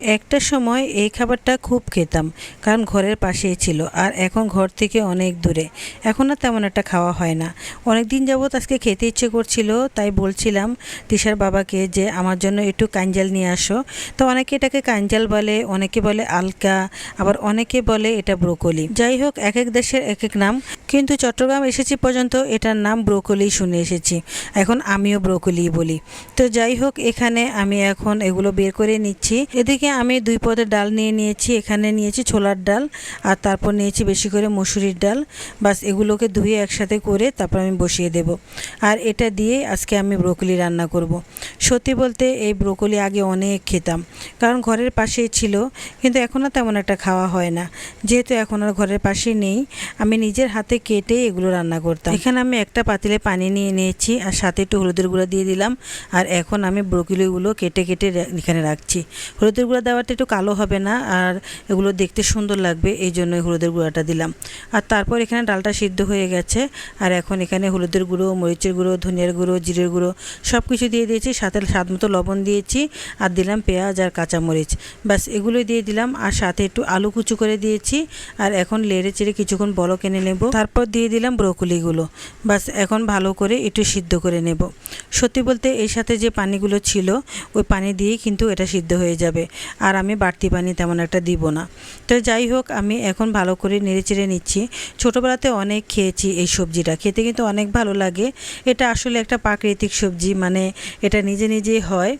একটা সময় এই খাবারটা খুব খেতাম, কারণ ঘরের পাশেই ছিল আর এখন ঘর থেকে অনেক দূরে। এখন আর তেমন একটা খাওয়া হয় না। অনেক দিন যাবৎ আজকে খেতে ইচ্ছে করছিল, তাই বলছিলাম তিশার বাবাকে যে, আমার জন্য একটু কাঞ্জাল নিয়ে আসো। তো অনেকে এটাকে কাঞ্জাল বলে, অনেকে বলে আলকা, আবার অনেকে বলে এটা ব্রোকলি। যাই হোক এক এক দেশের এক এক নাম। কিন্তু চট্টগ্রাম এসেছি পর্যন্ত এটার নাম ব্রোকলি শুনে এসেছি। এখন আমিও ব্রোকলি বলি। তো যাই হোক, এখানে আমি এখন এগুলো বের করে নিচ্ছি। এদিকে আমি দুই পদের ডাল নিয়ে নিয়েছি, এখানে নিয়েছি ছোলার ডাল আর তারপর নিয়েছি বেশি করে মসুরির ডাল। বাস এগুলোকে ধুয়ে একসাথে করে তারপর আমি বসিয়ে দেব। আর এটা দিয়ে আজকে আমি ব্রোকলি রান্না করব। সত্যি বলতে এই ব্রোকলি আগে অনেক খেতাম। কারণ ঘরের পাশেই ছিল, কিন্তু এখন আর তেমন একটা খাওয়া হয় না। যেহেতু এখন আর ঘরের পাশে নেই, আমি নিজের হাতে কেটে এগুলো রান্না করতাম। এখানে আমি একটা পাতিলে পানি নিয়ে নিয়েছি আর সাথে একটু হলুদের গুঁড়া দিয়ে দিলাম। আর এখন আমি ব্রোকলিগুলো কেটে কেটে এখানে রাখছি। হলুদের গুঁড়া দেওয়াটা একটু কালো হবে না, আর এগুলো দেখতে সুন্দর লাগবে, এই জন্য হলুদের গুঁড়াটা দিলাম। আর তারপর এখানে ডালটা সিদ্ধ হয়ে গেছে, আর এখন এখানে হলুদের গুঁড়ো, মরিচের গুঁড়ো, ধনিয়ার গুঁড়ো, জিরের গুঁড়ো সব কিছু দিয়ে দিয়েছি, সাথে স্বাদ মতো লবণ দিয়েছি, আর দিলাম পেঁয়াজ আর কাঁচামরিচ। ব্যাস, এগুলোই দিয়ে দিলাম, আর সাথে একটু আলু কুচু করে দিয়েছি, আর এখন লেড়ে চেড়ে কিছুক্ষণ বড় কিনে নেব। তারপর দিয়ে দিলাম ব্রোকলিগুলো। বাস এখন ভালো করে একটু সিদ্ধ করে নেব। সত্যি বলতে, এর সাথে যে পানিগুলো ছিল, ওই পানি দিয়েই কিন্তু এটা সিদ্ধ হয়ে যাবে। আর আমি বাড়তি পানি তেমন একটা দিব না। তো যাই হোক, আমি এখন ভালো করে নেড়ে চেড়ে নিচ্ছি। ছোটোবেলাতে অনেক খেয়েছি এই সবজিটা, খেতে কিন্তু অনেক ভালো লাগে। এটা আসলে একটা প্রাকৃতিক সবজি মানে এটা নিজে নিজেই হয়,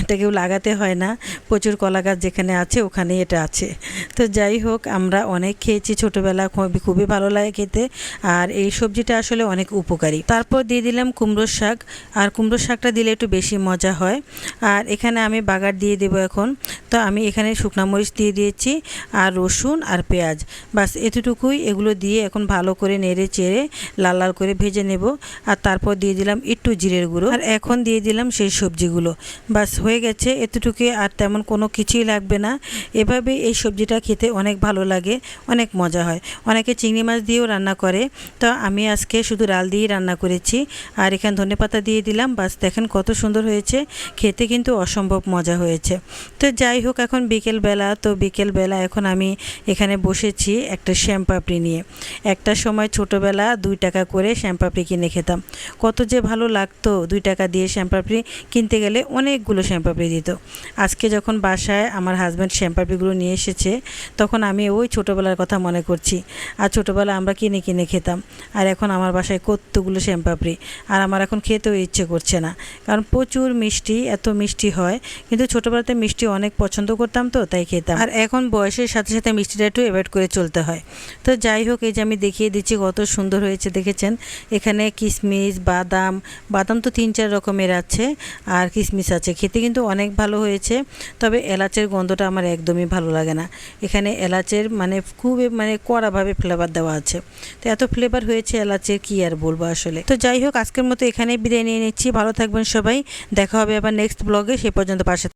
এটা কেউ লাগাতে হয় না। প্রচুর কলা গাছ যেখানে আছে, ওখানেই এটা আছে। তো যাই হোক, আমরা অনেক খেয়েছি ছোটোবেলা খুবই খুবই ভালো লাগে খেতে। আর এই সবজিটা আসলে অনেক উপকারী। তারপর দিয়ে দিলাম কুমড়োর শাক। আর কুমড়োর শাকটা দিলে একটু বেশি মজা হয়। আর এখানে আমি বাগার দিয়ে দেবো এখন। তো আমি এখানে শুকনা মরিচ দিয়ে দিয়েছি, আর রসুন আর পেঁয়াজ। বাস এতটুকুই এগুলো দিয়ে এখন ভালো করে নেড়ে চেড়ে লাল লাল করে ভেজে নেব, আর তারপর দিয়ে দিলাম একটু জিরের গুঁড়ো। আর এখন দিয়ে দিলাম সেই সবজিগুলো। বাস হয়ে গেছে এতটুকুই আর তেমন কোনো কিছুই লাগবে না। এভাবে এই সবজিটা খেতে অনেক ভালো লাগে, অনেক মজা হয়। অনেকে চিংড়ি মাছ দিয়েও রান্না করে। তো আমি আজকে শুধু ডাল দিয়েই রান্না করেছি, আর এখানে ধনেপাতা দিয়ে দিলাম। বাস দেখেন কত সুন্দর হয়েছে, খেতে কিন্তু অসম্ভব মজা হয়েছে। তো যাই হোক এখন বিকেলবেলা। তো বিকেলবেলা এখন আমি এখানে বসেছি একটা শ্যাম্পাপড়ি নিয়ে। একটা সময় ছোটোবেলা দুই টাকা করে শ্যাম্পাপড়ি কিনে খেতাম। কত যে ভালো লাগতো দুই টাকা দিয়ে শ্যাম্পাপড়ি কিনতে গেলে অনেকগুলো শ্যাম্পাপড়ি দিত। আজকে যখন বাসায় আমার হাজব্যান্ড শ্যাম্পাপড়িগুলো নিয়ে এসেছে, তখন আমি ওই ছোটোবেলার কথা মনে করছি। আর ছোটোবেলা আমরা কিনে কিনে খেতাম। আর এখন আমার বাসায় কতগুলো শ্যাম্পাপড়ি। আর আমার এখন খেতেও ইচ্ছে করছে না। কারণ প্রচুর মিষ্টি, এত মিষ্টি হয়। কিন্তু ছোটোবেলাতে মিষ্টি অনেক পছন্দ করতাম তো, তাই খেতাম। আর এখন বয়সের সাথে সাথে মিষ্টিটা একটু অ্যাভয়েড করে চলতে হয়। তো যাই হোক, এই যে আমি দেখিয়ে দিচ্ছি কত সুন্দর হয়েছে, দেখেছেন? এখানে কিশমিশ বাদাম বাদাম তো তিন চার রকমের আছে, আর কিশমিশ আছে। খেতে কিন্তু অনেক ভালো হয়েছে, তবে এলাচের গন্ধটা আমার একদমই ভালো লাগে না। এখানে এলাচের মানে খুবই মানে কড়াভাবে ফ্লেভার দেওয়া আছে। তো এত ফ্লেভার হয়েছে এলাচের, কি আর বলব আসলে? তো যাই হোক, আজকের মতো এখানে বিদায় নিয়ে নিচ্ছি। ভালো থাকবেন সবাই। দেখা হবে আবার নেক্সট ব্লগে সে পর্যন্ত পাশে